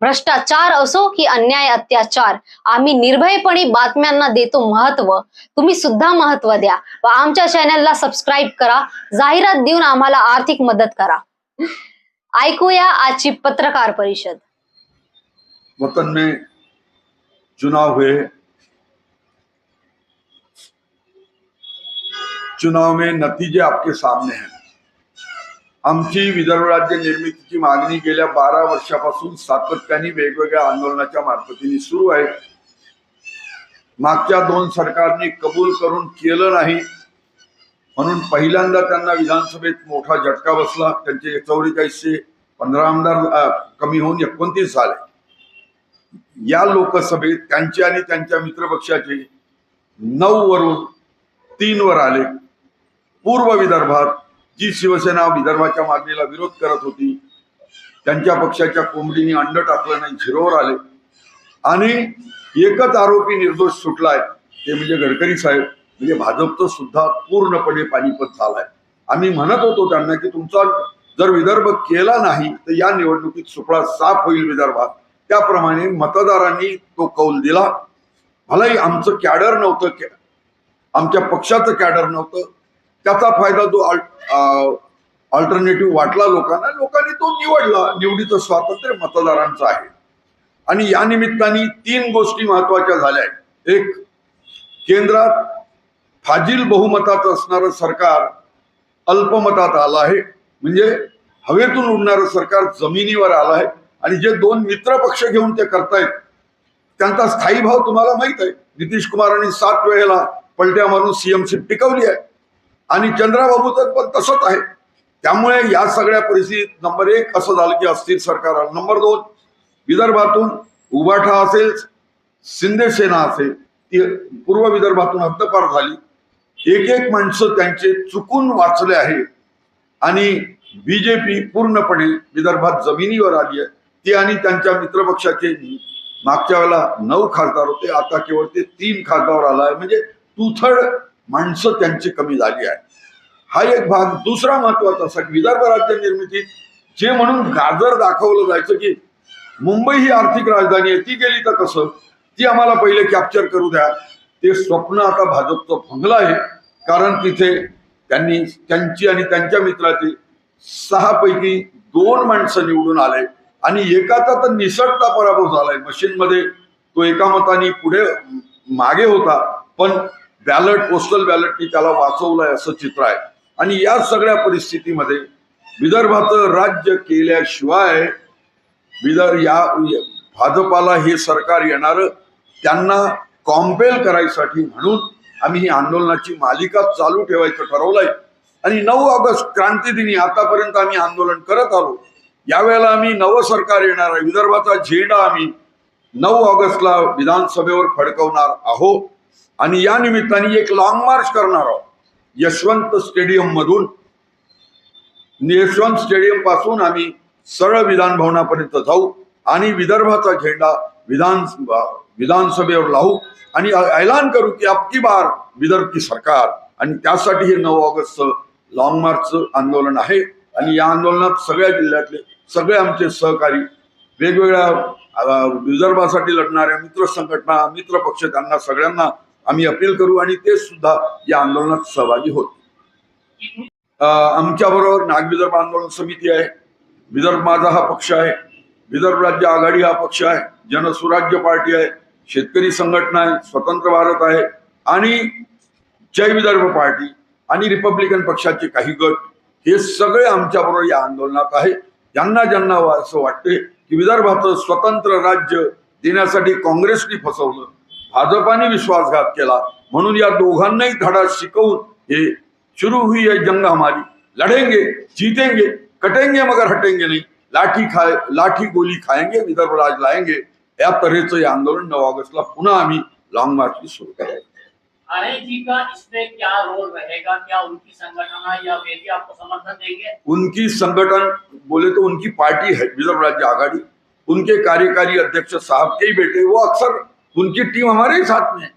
भ्रष्टाचार असो की अन्याय अत्याचार आम्ही निर्भयपणे बातम्यांना देतो महत्त्व. तुम्ही सुद्धा महत्त्व द्या व आमच्या चॅनलला सबस्क्राईब करा. जाहिरात देऊन आम्हाला आर्थिक मदत करा. ऐकूया आजची पत्रकार परिषद. वतन में चुनाव हुए। चुनाव में नतीजे आपके सामने हैं। आमची विदर्भ राज्य निर्मितीची मागणी गेल्या बारा वर्षापासून सातत्याने वेगवेगळ्या आंदोलनाच्या मार्फतीने सुरू आहे. मागच्या दोन सरकारने कबूल करून केलं नाही. म्हणून पहिल्यांदा त्यांना विधानसभेत मोठा झटका बसला. त्यांचे चौवेचाळीसशे पंधरा आमदार कमी होऊन एकोणतीस झाले. या लोकसभेत त्यांचे आणि त्यांच्या मित्रपक्षाचे नऊ वरून तीन वर आले. पूर्व विदर्भात जी शिवसेना विदर्भाच्या मागणीला विरोध करत होती त्यांच्या पक्षाच्या कोंबडीने अंड टाकलं नाही झिरोवर आले. आणि एकच आरोपी निर्दोष सुटलाय ते म्हणजे गडकरी साहेब. म्हणजे भाजपचं सुद्धा पूर्णपणे पानिपत झालाय. आम्ही म्हणत होतो त्यांना की तुमचा जर विदर्भ केला नाही तर या निवडणुकीत सुपळा साफ होईल विदर्भात. त्याप्रमाणे मतदारांनी तो कौल दिला. भलाही आमचं कॅडर नव्हतं आमच्या पक्षाचं कॅडर नव्हतं. त्याचा फायदा जो अल्टरनेटिव्ह वाटला लोकांना लोकांनी तो निवडला. निवडीचं स्वातंत्र्य मतदारांचं आहे. आणि या निमित्ताने तीन गोष्टी महत्त्वाच्या झाल्या आहेत. एक केंद्रात फाजील बहुमतात असणारं सरकार अल्पमतात आलं आहे. म्हणजे हवेतून उडणारं सरकार जमिनीवर आलं आहे. आणि जे दोन मित्र पक्ष घेऊन ते करतायत त्यांचा स्थायी भाव तुम्हाला माहीत आहे. नितीश कुमारांनी सात वेळेला पलट्या मारून सीएमसी टिकवली आहे. आणि चंद्राबाबूचं पण तसंच आहे. त्यामुळे या सगळ्या परिस्थितीत नंबर एक असं झालं की अस्थिर सरकार आलं. नंबर दोन विदर्भातून उबाठा असेल शिंदे सेना असेल ती पूर्व विदर्भातून हद्दपार झाली. एक एक माणसं त्यांचे चुकून वाचले आहे. आणि बीजेपी पूर्णपणे विदर्भात जमिनीवर आली आहे. ती आणि त्यांच्या मित्रपक्षाचे मागच्या वेळेला नऊ खासदार होते. आता केवळ ते तीन खासदार आला आहे. म्हणजे टू थर्ड माणसं त्यांची कमी झाली आहे. हा एक भाग. दुसरा महत्त्वाचा असा विदर्भ राज्य निर्मितीत जे म्हणून गाजर दाखवलं जायचं की मुंबई ही आर्थिक राजधानी आहे. ती गेली तर कसं? ती आम्हाला पहिले कॅप्चर करू द्या. ते स्वप्न आता भाजपचं भंगलं आहे. कारण तिथे त्यांनी त्यांची आणि त्यांच्या मित्राची सहा पैकी दोन माणसं निवडून आले. आणि एकाचा तर निसटता पराभव झालाय. मशीनमध्ये तो एका मताने पुढे मागे होता. पण बॅलट पोस्टल बॅलटनी त्याला वाचवलंय असं चित्र आहे. आणि या सगळ्या परिस्थितीमध्ये विदर्भाचं राज्य केल्याशिवाय विदर्भ या भाजपाला हे सरकार येणार त्यांना कॉम्पेल करायसाठी म्हणून आम्ही ही आंदोलनाची मालिका चालू ठेवायचं ठरवलंय. आणि नऊ ऑगस्ट क्रांतीदिनी आतापर्यंत आम्ही आंदोलन करत आलो. यावेळेला आम्ही नवं सरकार येणार आहे विदर्भाचा झेंडा आम्ही नऊ ऑगस्टला विधानसभेवर फडकवणार आहोत. आणि या निमित्ताने एक लॉंग मार्च करणार आहोत. यशवंत स्टेडियम मधून. यशवंत स्टेडियमपासून आम्ही सरळ विधान भवनापर्यंत जाऊ आणि विदर्भाचा झेंडा विधान विधानसभेवर लावू आणि ऐलान करू की अबकी बार विदर्भ की सरकार. आणि त्यासाठी हे नऊ ऑगस्ट लॉंग मार्चचं आंदोलन आहे. आणि या आंदोलनात सगळ्या जिल्ह्यातले सगळे आमचे सहकारी वेगवेगळ्या विदर्भासाठी लढणाऱ्या मित्र संघटना मित्र पक्ष त्यांना सगळ्यांना आम्ही अपील करू आणि ते सुद्धा या आंदोलनात सहभागी होत. आमच्या बरोबर नागविदर्भ आंदोलन समिती आहे विदर्भ माझा हा पक्ष आहे विदर्भ राज्य आघाडी हा पक्ष आहे जनसुराज्य पार्टी आहे शेतकरी संघटना आहे स्वतंत्र भारत आहे आणि जय विदर्भ पार्टी आणि रिपब्लिकन पक्षाचे काही गट हे सगळे आमच्या बरोबर या आंदोलनात आहे. ज्यांना ज्यांना असं वाटते की विदर्भाचं स्वतंत्र राज्य देण्यासाठी काँग्रेसने फसवलं भाजपाने विश्वासघात केला. म्हणून या दोघांनाही धडा शिकवून हे शुरू हुई है जंग हमारी. लढेंगे जीतेंगे कटेंगे मगर हटेंगे नहीं. लाठी खाए लाठी गोली खाएंगे विदर्भ राज लाएंगे. या तऱ्हेचं हे आंदोलन नऊ ऑगस्टला पुन्हा आम्ही लॉंग मार्च सुरू करायचं. अनिल जी का इसमें क्या रोल रहेगा? क्या उनकी संगठन या वेदी आपको समर्थन देंगे? उनकी संगठन बोले तो उनकी पार्टी है विदर्भ राज्य आघाड़ी. उनके कार्यकारी अध्यक्ष साहब के ही बेटे वो अक्सर उनकी टीम हमारे ही साथ में है।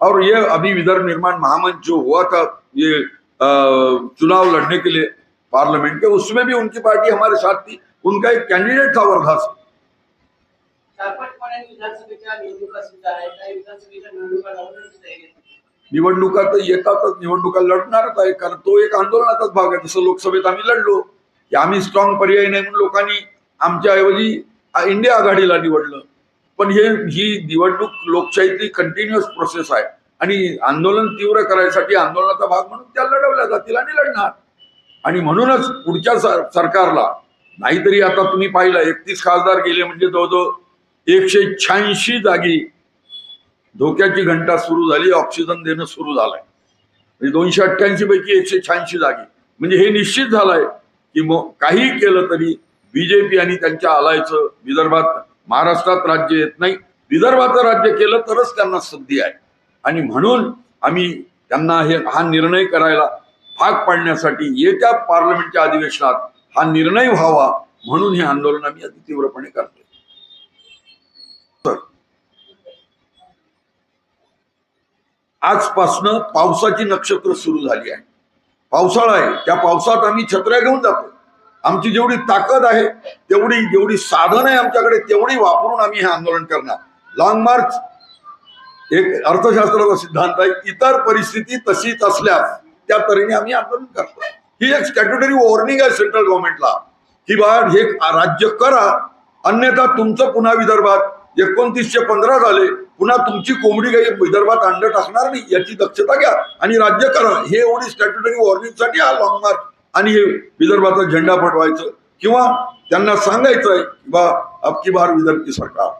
और ये अभी विदर्भ निर्माण महामंच जो हुआ था ये चुनाव लड़ने के लिए पार्लियामेंट के उसमें भी उनकी पार्टी हमारे साथ थी। उनका एक कैंडिडेट था वर्धा से. निवडणुका तर येतातच. निवडणुका लढणारच आहे कारण तो एक आंदोलनाचाच भाग आहे. जसं लोकसभेत आम्ही लढलो की आम्ही स्ट्रॉंग पर्याय नाही म्हणून लोकांनी आमच्या ऐवजी इंडिया आघाडीला निवडलं. पण हे ही निवडणूक लोकशाहीतली कंटिन्युअस प्रोसेस आहे. आणि आंदोलन तीव्र करायसाठी आंदोलनाचा भाग म्हणून त्या लढवल्या जातील आणि लढणार. आणि म्हणूनच पुढच्या सर- सरकारला नाहीतरी आता तुम्ही पाहिलं एकतीस खासदार गेले म्हणजे जवळजवळ एकशे शहाऐंशी जागी धोक्याची घंटा सुरू झाली ऑक्सिजन देणं सुरू झालंय. म्हणजे दोनशे अठ्ठ्याऐंशी पैकी एकशे शहाऐंशी जागी. म्हणजे हे निश्चित झालंय की मग काही केलं तरी बीजेपी आणि त्यांच्या आलायचं विदर्भात महाराष्ट्रात राज्य येत नाही. विदर्भाचं राज्य केलं तरच त्यांना संधी आहे. आणि म्हणून आम्ही त्यांना हे हा निर्णय करायला भाग पाडण्यासाठी येत्या पार्लमेंटच्या अधिवेशनात हा निर्णय व्हावा म्हणून हे आंदोलन आम्ही अति तीव्रपणे करतोय. तर आजपासनं पावसाची नक्षत्र सुरू झाली आहे. पावसाळा आहे. त्या पावसात आम्ही छत्र्या घेऊन जातो. आमची जेवढी ताकद आहे तेवढी जेवढी साधन आहे आमच्याकडे तेवढी वापरून आम्ही हे आंदोलन करणार. लॉंग मार्च एक अर्थशास्त्राचा सिद्धांत आहे इतर परिस्थिती तशीच असल्यास त्या तऱ्हेने आम्ही आंदोलन करतो. ही एक स्टॅट्युटरी वॉर्निंग आहे सेंट्रल गव्हर्नमेंटला की बा हे राज्य करा अन्यथा तुमचं पुन्हा विदर्भात एकोणतीसशे पंधरा झाले पुन्हा तुमची कोंबडी काही विदर्भात अंड टाकणार नाही याची दक्षता घ्या आणि राज्य करा. हे एवढी स्टॅट्युटरी वॉर्निंगसाठी हा लॉंग मार्च आणि हे विदर्भाचा झेंडा फटवायचं किंवा त्यांना सांगायचं आहे की बा अबकी बार विदर्भ की सरकार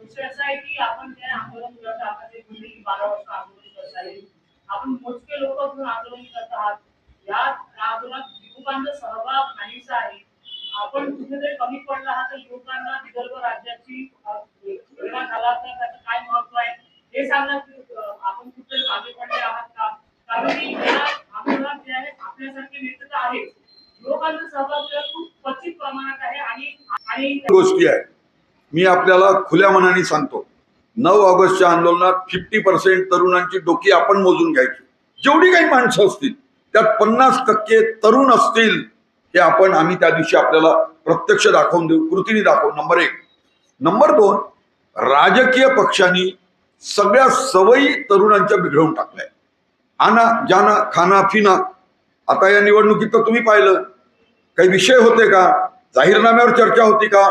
विषय असा आहे की आपण कुठे आंदोलन करत आहात बारा वाजता आंदोलन आपण आंदोलन करत आहात. या आंदोलनात युवकांचा सहभाग आहे. आपण कमी पडला आहात तर युवकांना विदर्भ राज्याची झाला तर त्याचं काय महत्त्व आहे? हे आपण मागे पडले आहात का? गोष्टी आहे मी आपल्याला खुल्या मनाने सांगतो. नऊ ऑगस्टच्या आंदोलनात फिफ्टी पर्सेंट तरुणांची डोकी आपण मोजून घ्यायची. जेवढी काही माणसं असतील त्यात पन्नास टक्के तरुण असतील हे आपण आम्ही त्या दिवशी आपल्याला प्रत्यक्ष दाखवून देऊ कृतीने दाखवू. नंबर एक. नंबर दोन राजकीय पक्षांनी सगळ्या सवयी तरुणांच्या बिघडवून टाकल्या आना जाना खाना फिना आता या निवडणुकीत तर तुम्ही पाहिलं. काही विषय होते का? जाहीरनाम्यावर चर्चा होती का?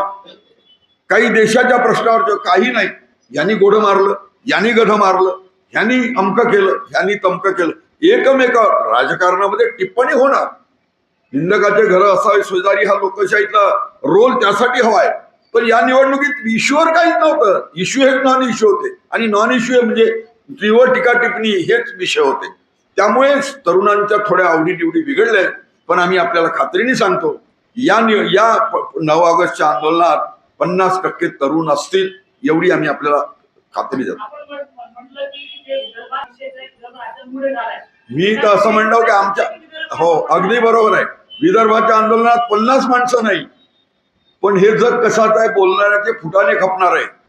काही देशाच्या प्रश्नावर काही नाही. यांनी गोडं मारलं यांनी गढ मारलं ह्यांनी अमकं केलं ह्यांनी तमकं केलं. एकमेक राजकारणामध्ये टिप्पणी होणार. निंदकाचे घर असावे शेजारी हा लोकशाहीतला रोल त्यासाठी हवाय. पण या निवडणुकीत इश्यूवर काहीच नव्हतं. इश्यू हे नॉन इश्यू होते. आणि नॉन इश्यू म्हणजे तीव्र टीका टिप्पणी हेच विषय होते. त्यामुळे तरुणांच्या थोड्या आवडीनिवडी बिघडल्या पण आम्ही आपल्याला खात्रीने सांगतो या नि- या नऊ ऑगस्टच्या आंदोलनात पन्नास टक्के तरुण असतील एवढी आम्ही आपल्याला खात्री देतो. मी तर असं म्हणतो की आमच्या हो अगदी बरोबर आहे. विदर्भाच्या आंदोलनात पन्नास माणसं नाही. पण हे जग कशाचं आहे बोलणाऱ्याचे फुटाने खपणार आहे.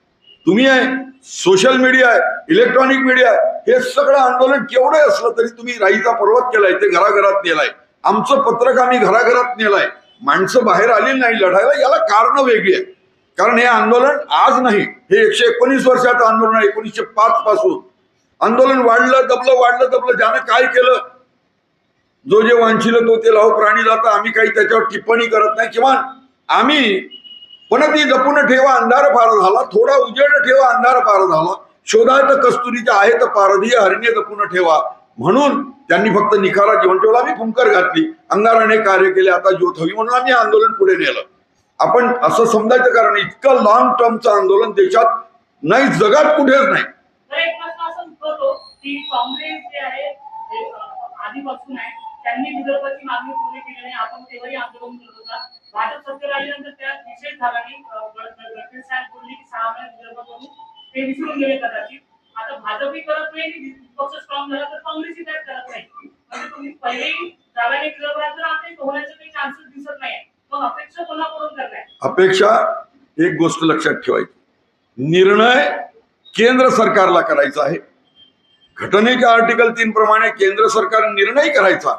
तुम्ही आहे सोशल मीडिया आहे इलेक्ट्रॉनिक मीडिया आहे हे सगळं आंदोलन केवढं असलं तरी तुम्ही राईचा पर्वत केलाय ते घराघरात नेलाय. आमचं पत्रक आम्ही घराघरात नेलाय. माणसं बाहेर आली नाही लढायला याला कारण वेगळी आहे कारण हे आंदोलन आज नाही हे एकशे एकोणीस वर्षाचं आंदोलन आहे एकोणीसशे पाच पासून. आंदोलन वाढलं दबलं वाढलं दबलं ज्यानं काय केलं? जो जे वांछिलं तो ते लाव प्राणी जाता आम्ही काही त्याच्यावर टिप्पणी करत नाही. किंवा आम्ही पण ती जपून ठेवा अंधार फार झाला थोडा उजेड ठेवा अंधार फार झाला. शोधात कस्तुरीच्या आहेत तर पारधीय हरणे जपून ठेवा. म्हणून त्यांनी फक्त निखारा जेवण ठेवला आम्ही फुंकर घातली. अंगाराने कार्य केले आता ज्योत हवी म्हणून आम्ही आंदोलन पुढे नेलं. आपण असं समजायचं कारण इतकं लॉंग टर्मचं आंदोलन देशात नाही जगात कुठेच नाही. काँग्रेस जे आहे आधीपासून आहे. त्यांनी विदर्भाची मागणी पूर्ण केली नाही आपण तेव्हाही आंदोलन करत होता. वाटप सत्तेवर आल्यानंतर त्या विशेष झाला की गडकरी साहेब बोलले की सहा महिन्यात विदर्भ विदर्भाकडून ते विसरून गेले कदाचित. आता भाजपही करत नाही पक्ष स्ट्रॉंग झाला तर काँग्रेसही त्यात करत नाही? म्हणजे तुम्ही पहिलेही जागाने विरोधात तर आता होण्याचे काही चान्सेस दिसत नाही. मग अपेक्षा कोणाकडून करताय? अपेक्षा एक गोष्ट लक्षात ठेवायची. निर्णय केंद्र सरकारला करायचा आहे. घटनेच्या आर्टिकल तीन प्रमाणे केंद्र सरकार निर्णय करायचा.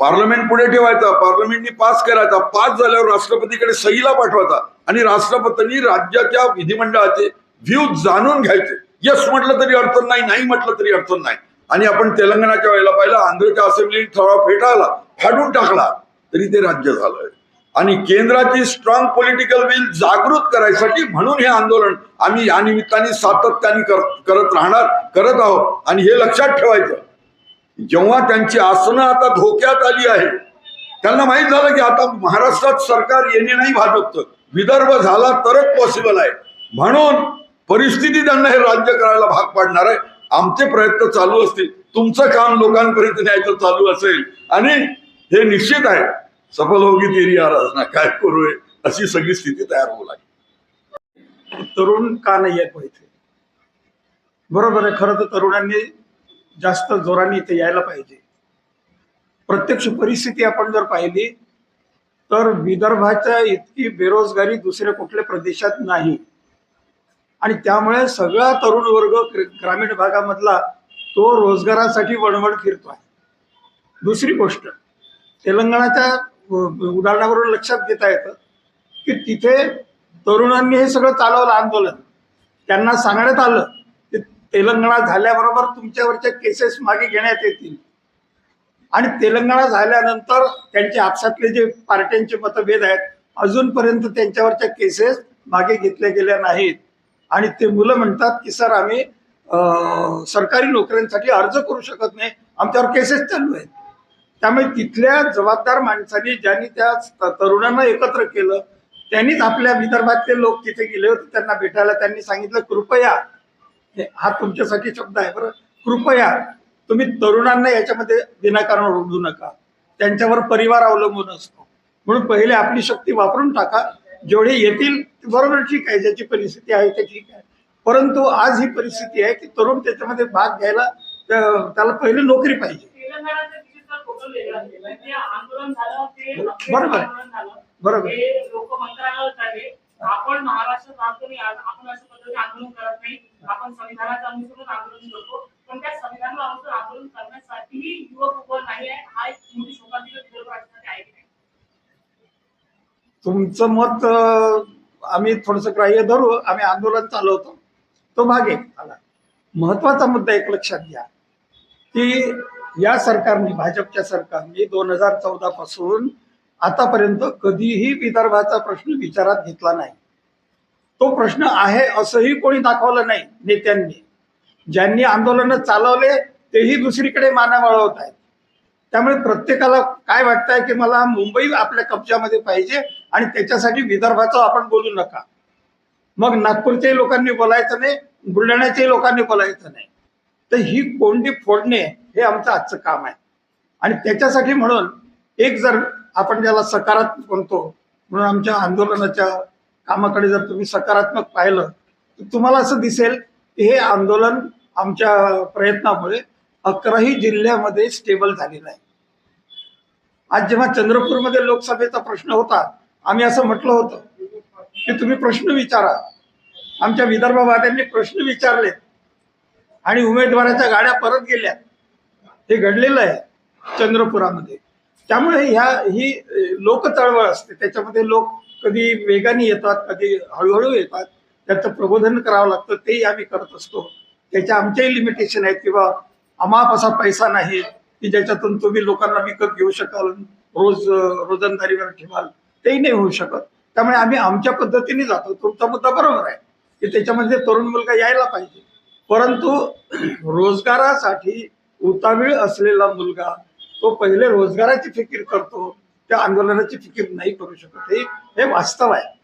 पार्लमेंट पुढे ठेवायचा पार्लमेंटनी पास करायचा पास झाल्यावर राष्ट्रपतीकडे सहीला पाठवायचा आणि राष्ट्रपतींनी राज्याच्या विधिमंडळाचे व्ह्यू जाणून घ्यायचे. यस म्हटलं तरी अडचण नाही नाही म्हटलं तरी अडचण नाही. आणि आपण तेलंगणाच्या वेळेला पाहिला आंध्रच्या असेंब्लीने थोडा फेटाळला फाडून टाकला तरी ते राज्य झालंय. आणि केंद्राची स्ट्रॉंग पॉलिटिकल विल जागृत करायसाठी म्हणून हे आंदोलन आम्ही या निमित्ताने सातत्याने करत राहणार करत आहोत. आणि हे लक्षात ठेवायचं जेव्हा त्यांची आसनं आता धोक्यात आली आहे त्यांना माहीत झालं की आता महाराष्ट्रात सरकार येणे नाही भाजपचं. विदर्भ झाला तरच पॉसिबल आहे. म्हणून परिस्थिती त्यांना हे राज्य करायला भाग पाडणार आहे. आमचे प्रयत्न चालू असतील. तुमचं काम लोकांपर्यंत न्यायचं चालू असेल. आणि हे निश्चित आहे सफल होगी तेरी आराधना काय करू अशी सगळी स्थिती तयार होऊ लागली. तरुण का नाही आहेत बरोबर आहे खरं तर तरुणांनी जास्त जोराने इथे यायला पाहिजे. प्रत्यक्ष परिस्थिती आपण जर पाहिली तर विदर्भाच्या इतकी बेरोजगारी दुसऱ्या कुठल्या प्रदेशात नाही. आणि त्यामुळे सगळा तरुण वर्ग ग्रामीण भागामधला तो रोजगारासाठी वणवण फिरतो आहे दुसरी गोष्ट तेलंगणाच्या उदाहरणावरून लक्षात घेता येतं की तिथे तरुणांनी हे सगळं चालवलं आंदोलन. त्यांना सांगण्यात आलं तेलंगणा झाल्याबरोबर तुमच्यावरच्या केसेस मागे घेण्यात येतील. आणि तेलंगणा झाल्यानंतर त्यांचे आपसातले जे पार्ट्यांचे मतभेद आहेत अजूनपर्यंत त्यांच्यावरच्या केसेस मागे घेतल्या गेल्या नाहीत. आणि ते मुलं म्हणतात की सर आम्ही सरकारी नोकऱ्यांसाठी अर्ज करू शकत नाही. आमच्यावर केसेस चालू आहेत. त्यामुळे तिथल्या जबाबदार माणसांनी ज्यांनी त्या तरुणांना एकत्र केलं त्यांनीच आपल्या विदर्भातले लोक तिथे गेले होते त्यांना भेटायला त्यांनी सांगितलं कृपया हा तुमच्यासाठी शब्द आहे बरं. कृपया तुम्ही तरुणांना याच्यामध्ये विनाकारण ओढू नका. त्यांच्यावर परिवार अवलंबून असतो. म्हणून पहिले आपली शक्ती वापरून टाका. जेवढे येतील ते बरोबर ठीक आहे ज्याची परिस्थिती आहे ते ठीक आहे. परंतु आज ही परिस्थिती आहे की तरुण त्याच्यामध्ये भाग घ्यायला त्याला पहिले नोकरी पाहिजे. बरोबर. बरोबर. आपण महाराष्ट्रात आपण अशा पद्धतीने आंदोलन करत नाही. आपण अनुसरून आंदोलन करतो. पण त्या संविधानाला अनुसरून आंदोलन करण्यासाठीही युवक उभं नाही आहे. हा एक मोठी शोकांतिक विरोध राज्यासाठी आहे की नाही तुमचं मत आम्ही थोडस ग्राह्य धरू. आम्ही आंदोलन चालवतो. तो मागे आला. महत्त्वाचा मुद्दा एक लक्षात घ्या. की या सरकारने भाजपच्या सरकारने दोन हजार चौदा पासून आतापर्यंत कधीही विदर्भाचा प्रश्न विचारात घेतला नाही. तो प्रश्न आहे असंही कोणी दाखवलं नाही नेत्यांनी. ज्यांनी आंदोलन चालवले तेही दुसरीकडे माना वळवत आहेत. त्यामुळे प्रत्येकाला काय वाटतंय की मला मुंबई आपल्या कब्जामध्ये पाहिजे आणि त्याच्यासाठी विदर्भाचं आपण बोलू नका. मग नागपूरच्याही लोकांनी बोलायचं नाही बुलढाण्याच्याही लोकांनी बोलायचं नाही. तर ही कोंडी फोडणे हे आमचं आजचं काम आहे. आणि त्याच्यासाठी म्हणून एक जर आपण ज्याला सकारात्मक म्हणतो म्हणून आमच्या आंदोलनाच्या कामाकडे जर तुम्ही सकारात्मक पाहिलं तर तुम्हाला असं दिसेल की हे आंदोलन आमच्या प्रयत्नामुळे अकराही जिल्ह्यामध्ये स्टेबल झालेलं आहे. आज जेव्हा चंद्रपूरमध्ये लोकसभेचा प्रश्न होता आम्ही असं म्हटलं होतं की तुम्ही प्रश्न विचारा. आमच्या विदर्भवाद्यांनी प्रश्न विचारले आणि उमेदवाराच्या गाड्या परत गेल्या हे घडलेलं आहे चंद्रपुरामध्ये. त्यामुळे ह्या ही लोक चळवळ असते. त्याच्यामध्ये लोक कधी वेगाने येतात कधी हळूहळू येतात. त्याचं प्रबोधन करावं लागतं. तेही आम्ही करत असतो. त्याच्या आमच्याही लिमिटेशन आहेत किंवा अमाप असा पैसा नाही की ज्याच्यातून तुम्ही लोकांना विकत घेऊ शकाल रोज रोजंदारीवर ठेवाल. तेही नाही होऊ शकत. त्यामुळे आम्ही आमच्या पद्धतीने जातो. तुमचा मुद्दा बरोबर आहे की त्याच्यामध्ये तरुण मुलगा यायला पाहिजे. परंतु रोजगारासाठी उतावीळ असलेला मुलगा तो पहिले रोजगाराची फिकीर करतो त्या आंदोलनाची फिकीर नाही करू शकत. हे हे वास्तव आहे.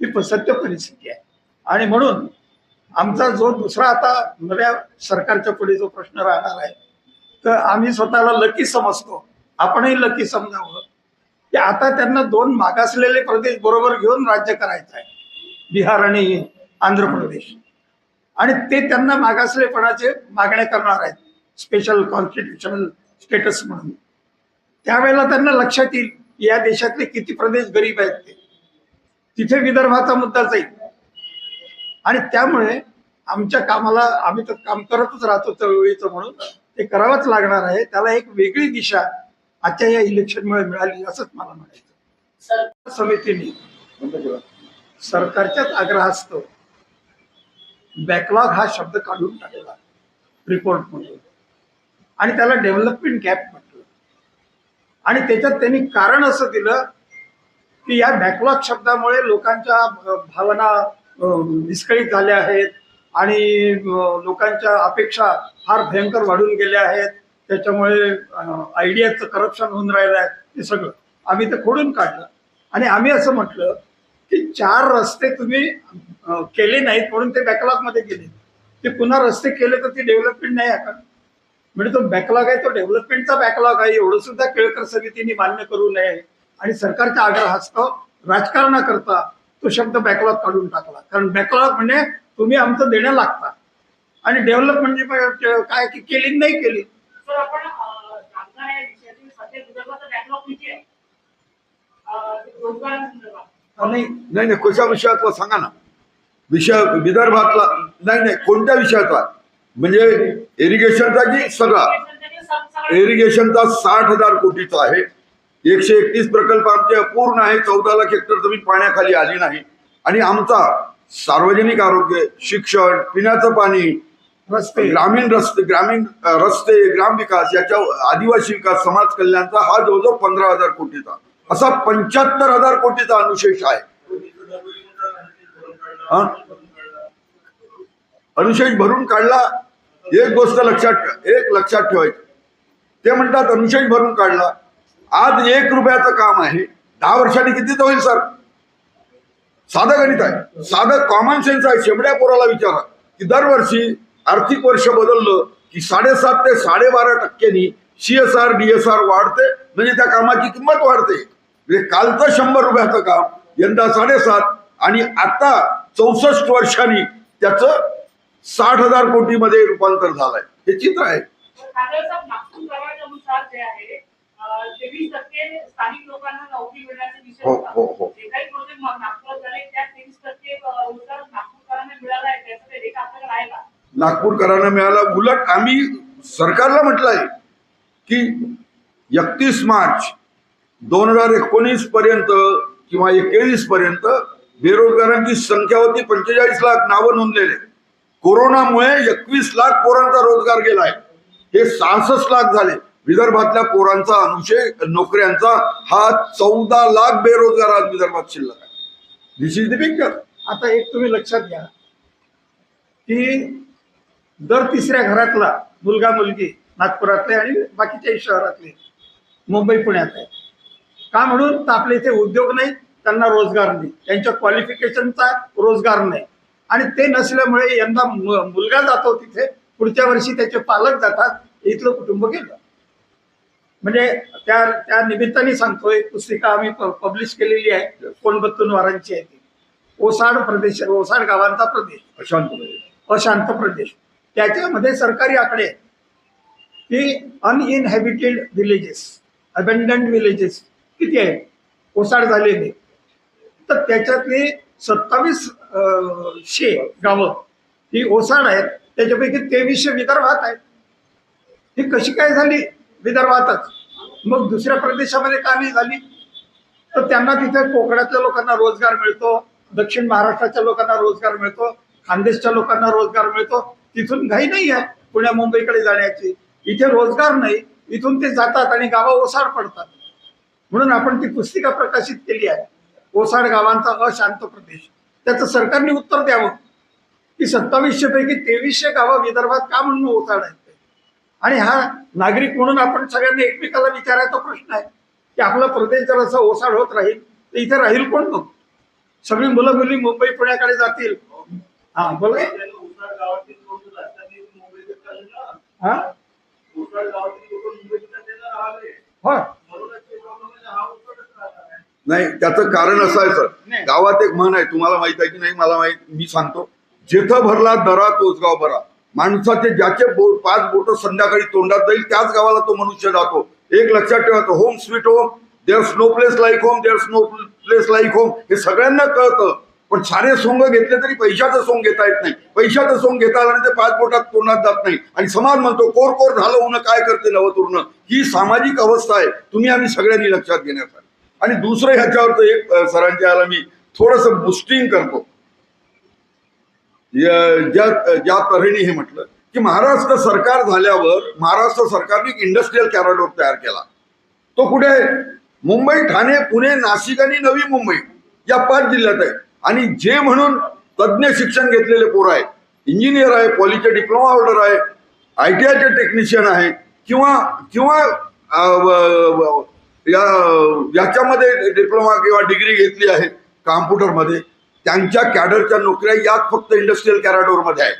ही सत्य परिस्थिती आहे. आणि म्हणून आमचा जो दुसरा आता नव्या सरकारच्या पुढे जो प्रश्न राहणार आहे तर आम्ही स्वतःला लकी समजतो. आपणही लकी समजावं. की आता त्यांना दोन मागासलेले प्रदेश बरोबर घेऊन राज्य करायचं आहे. बिहार आणि आंध्र प्रदेश. आणि ते त्यांना मागासलेपणाचे मागण्या करणार आहेत. स्पेशल कॉन्स्टिट्युशनल स्टेटस म्हणून. त्यावेळेला त्यांना लक्षात येईल की या देशातले किती प्रदेश गरीब आहेत ते. तिथे विदर्भाचा मुद्दा जाईल आणि त्यामुळे आमच्या कामाला आम्ही तर काम करतच राहतो चळवळीचं म्हणून. ते करावंच लागणार आहे. त्याला एक वेगळी दिशा आजच्या या इलेक्शनमुळे मिळाली असंच मला म्हणायचं समितीने सरकारच्याच आग्रहास्तव बॅकलॉग हा शब्द काढून टाकला. रिपोर्टमधून आणि त्याला डेव्हलपमेंट गॅप म्हटलं. आणि त्याच्यात त्यांनी कारण असं दिलं की या बॅकलॉग शब्दामुळे लोकांच्या भावना विस्कळीत झाल्या आहेत आणि लोकांच्या अपेक्षा फार भयंकर वाढून गेल्या आहेत. त्याच्यामुळे आयडियाचं करप्शन होऊन राहिलं आहे हे सगळं. आम्ही ते खोडून काढलं. आणि आम्ही असं म्हटलं की चार रस्ते तुम्ही केले नाहीत म्हणून ते बॅकलॉगमध्ये गेले. ते पुन्हा रस्ते केले तर ती डेव्हलपमेंट नाही आहे का? म्हणजे तो बॅकलॉग आहे तो डेव्हलपमेंटचा बॅकलॉग आहे एवढं सुद्धा केळकर समितीने मान्य करू नये. आणि सरकारच्या आग्रहास्तव राजकारणाकरता तो शब्द बॅकलॉग काढून टाकला. कारण बॅकलॉग म्हणजे तुम्ही आमचं देणं लागता. आणि डेव्हलपमेंट म्हणजे काय की केली नाही केली. विषयातील नाही नाही कशा विषयातला सांगा ना. विषय विदर्भातला नाही नाही कोणत्या विषयाचा म्हणजे इरिगेशनचा की सगळा इरिगेशनचा साठ हजार कोटीचा आहे. एकशे एकतीस प्रकल्प आमचे अपूर्ण आहे. चौदा लाख हेक्टर जमीन पाण्याखाली आली नाही. आणि आमचा सार्वजनिक आरोग्य शिक्षण पिण्याचं पाणी रस्ते. ग्रामीण रस्ते ग्रामीण रस्ते ग्रामविकास याच्या आदिवासी विकास समाज कल्याणचा हा जवळजवळ पंधरा हजार कोटीचा. असा पंच्याहत्तर हजार कोटीचा अनुशेष आहे. हा? अनुशेष भरून काढला एक गोष्ट लक्षात एक लक्षात ठेवायची. ते म्हणतात अनुशेष भरून काढला आज एक रुपयाचं काम आहे. दहा वर्षांनी कितीच होईल सर? साधं गणित आहे. साधं कॉमन सेन्स आहे. शेमड्या पोराला विचारा. की दरवर्षी आर्थिक वर्ष बदललं की साडेसात ते साडेबारा टक्क्यांनी सीएसआर डीएसआर वाढते. म्हणजे त्या कामाची किंमत वाढते. म्हणजे कालचं शंभर रुपयाचं काम यंदा साडेसात आणि आता चौसष्ट वर्षांनी त्याचं साठ हजार कोटीमध्ये रूपांतर झालंय. हे चित्र आहे. हो, हो, हो. का? नागपूरकरांना मिळाला. उलट आम्ही सरकारला म्हटलंय की एकतीस मार्च दोन हजार एकोणीस पर्यंत किंवा एकवीस पर्यंत बेरोजगारांची संख्या होती पंचेचाळीस लाख नावं नोंदलेले. कोरोनामुळे एकवीस लाख पोरांचा रोजगार गेलाय. हे सहासष्ट लाख झाले. विदर्भातल्या पोरांचा अनुशय नोकऱ्यांचा हा चौदा लाख बेरोजगार आज विदर्भात शिल्लक आहे. दिस इज द पिक्चर आता एक तुम्ही लक्षात घ्या. की दर तिसऱ्या घरातला मुलगा मुलगी नागपुरातले आणि बाकीच्याही शहरातले मुंबई पुण्यात आहे का म्हणून? तर आपल्या इथे उद्योग नाही त्यांना रोजगार नाही. त्यांच्या क्वालिफिकेशनचा रोजगार नाही. आणि ते नसल्यामुळे यंदा मुलगा जातो तिथे पुढच्या वर्षी त्याचे पालक जातात इथलं कुटुंब गेलं. म्हणजे त्या त्या निमित्ताने सांगतो एक पुस्तिका आम्ही पब्लिश केलेली आहे कोणबत्तून वारांची आहे ती. ओसाड प्रदेश ओसाड गावांचा प्रदेश. अशांत अशांत प्रदेश. त्याच्यामध्ये सरकारी आकडे की अनइनहॅबिटेड विलेजेस अबेंडंट विलेजेस किती आहेत? ओसाड झालेले. तर त्याच्यातले सत्तावीस शे गावं ही ओसाड आहेत. त्याच्यापैकी तेवीसशे विदर्भात आहेत. ही कशी काय झाली? विदर्भातच. मग दुसऱ्या प्रदेशामध्ये का नाही झाली? तर त्यांना तिथे कोकणातल्या लोकांना रोजगार मिळतो दक्षिण महाराष्ट्राच्या लोकांना रोजगार मिळतो खानदेशच्या लोकांना रोजगार मिळतो. तिथून घाई नाही आहे पुण्या मुंबईकडे जाण्याची. इथे रोजगार नाही इथून ते जातात आणि गावा ओसाड पडतात. म्हणून आपण ती पुस्तिका प्रकाशित केली आहे. ओसाड गावांचा अशांत प्रदेश. त्याचं सरकारने उत्तर द्यावं. की सत्तावीसशे पैकी तेवीसशे गावं विदर्भात का म्हणून ओसाड आहेत? आणि हा नागरिक म्हणून आपण सगळ्यांनी एकमेकाला विचारायचा प्रश्न आहे. की आपला प्रदेश जर असं ओसाड होत राहील तर इथे राहील कोण मग? सगळी मुलं मुली मुंबई पुण्याकडे जातील. हा बोला. हा उस्मानाबाद गावातील लोक मुंबईत चालले राहिले हो म्हणूनच ते प्रॉब्लेम आहे हा उस्मानाबाद राहणार आहे नाही त्याचं कारण असं आहे सर. नाही. गावात एक म्हण आहे तुम्हाला माहीत आहे की नाही मला माहीत मी सांगतो. जेथं भरला दरा तोच गाव बरा माणसाचे ज्याचे बोट पाच बोट संध्याकाळी तोंडात जाईल त्याच गावाला तो मनुष्य जातो. एक लक्षात ठेवायचं home sweet home there's no place like home there's no place like home हे सगळ्यांना कळतं. पण सारे सोंग घेतले तरी पैशाचं सोंग घेता येत नाही. पैशाचं सोंग घेता आलं ते पाच बोटात तोंडात जात नाही. आणि समाज म्हणतो कोर कोर झालं होणं काय करते नवतुर्ण? ही सामाजिक अवस्था आहे. तुम्ही आम्ही सगळ्यांनी लक्षात घेण्यात आली आणि दुसरं ह्याच्यावर एक सरांच्या याला मी थोडस बुस्टिंग करतो. ज्या ज्या तऱ्हेने हे म्हटलं की महाराष्ट्र सरकार झाल्यावर महाराष्ट्र सरकारने एक इंडस्ट्रीयल कॅरिडॉर तयार केला. तो कुठे आहे? मुंबई ठाणे पुणे नाशिक आणि नवी मुंबई या पाच जिल्ह्यात आहे. आणि जे म्हणून तज्ज्ञ शिक्षण घेतलेले पोरं आहेत इंजिनियर आहे पॉलीचे डिप्लोमा होल्डर आहे आय टी आयचे टेक्निशियन आहे किंवा किंवा या याच्यामध्ये डिप्लोमा किंवा डिग्री घेतली आहे कॉम्प्युटरमध्ये त्यांच्या कॅडरच्या नोकऱ्या यात फक्त इंडस्ट्रीयल कॅराडोरमध्ये आहे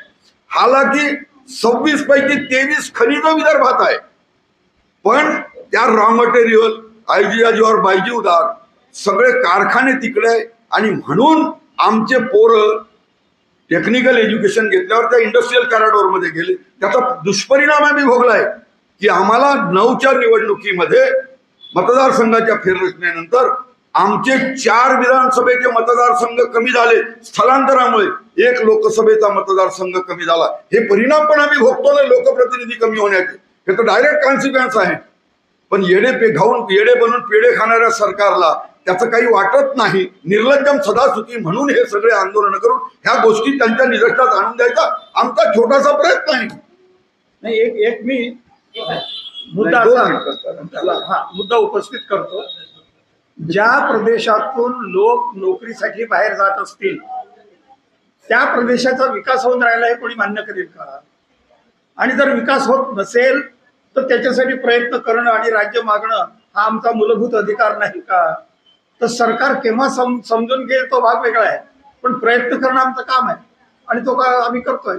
हालाकी सव्वीस पैकी तेवीस खनिज विदर्भात आहे. पण त्या रॉ मटेरियल आयजी आजीवर बायजी उदार सगळे कारखाने तिकडे आहे. आणि म्हणून आमचे पोरं टेक्निकल एज्युकेशन घेतल्यावर त्या इंडस्ट्रीयल कॅराडोरमध्ये गेले. त्याचा दुष्परिणाम आम्ही भोगलाय की आम्हाला नऊच्या निवडणुकीमध्ये मतदारसंघाच्या फेररचनेनंतर आमचे चार विधानसभेचे मतदारसंघ कमी झाले. स्थलांतरामुळे एक लोकसभेचा मतदारसंघ कमी झाला. हे परिणाम पण आम्ही भोगतो ना लोकप्रतिनिधी कमी होण्याचे. हे तर डायरेक्ट कॉन्सिक्वेन्स आहे पण येडे पे घाऊन येडे बनून पेढे खाणाऱ्या सरकारला त्याचं काही वाटत नाही. निर्लज्जम सदासुखी म्हणून हे सगळे आंदोलन करून ह्या गोष्टी त्यांच्या निदर्शनात आणून द्यायचा आमचा छोटासा प्रयत्न आहे. नाही एक एक मी मुद्दा हा मुद्दा उपस्थित करतो. ज्या प्रदेशातून लोक नोकरीसाठी बाहेर जात असतील त्या प्रदेशाचा विकास होऊन राहिला हे कोणी मान्य करेल का? आणि जर विकास होत नसेल तर त्याच्यासाठी प्रयत्न करणं आणि राज्य मागणं हा आमचा मूलभूत अधिकार नाही का? तर सरकार केव्हा सम समजून घेईल तो भाग वेगळा आहे. पण प्रयत्न करणं आमचं काम आहे. आणि तो का आम्ही करतोय.